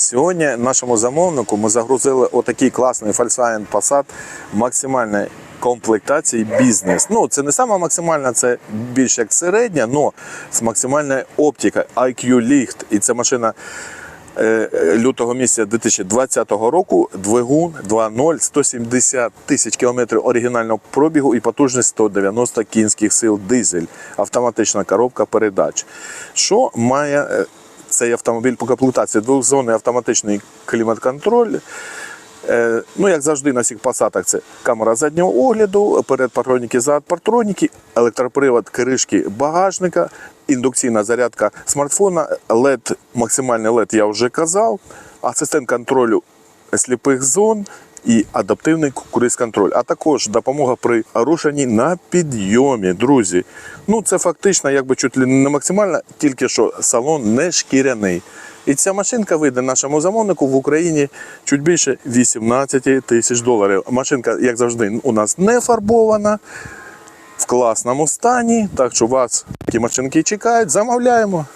Сьогодні нашому замовнику ми загрузили отакий класний Volkswagen Passat максимальної комплектації бізнес. Ну, це не сама максимальна, це більш як середня, але з максимальною оптикою IQ Licht. І це машина е, лютого місяця 2020 року. Двигун 2.0, 170 тисяч кілометрів оригінального пробігу і потужність 190 кінських сил дизель, автоматична коробка передач. Що має е, цей автомобіль по комплектації? Двохзонний автоматичний клімат-контроль. Е, Ну, як завжди, на всіх посадах це камера заднього огляду, перед патроніки, зад патроніки, електропривод кришки багажника, індукційна зарядка смартфона, LED, максимальний LED я вже казав, асистент контролю сліпих зон і адаптивний круїз-контроль, а також допомога при рушенні на підйомі, друзі. Ну, це фактично, якби чуть не максимально, тільки що салон не шкіряний. І ця машинка вийде нашому замовнику в Україні чуть більше 18 тисяч доларів. Машинка, як завжди, у нас не фарбована, в класному стані. Так що вас такі машинки чекають, замовляємо.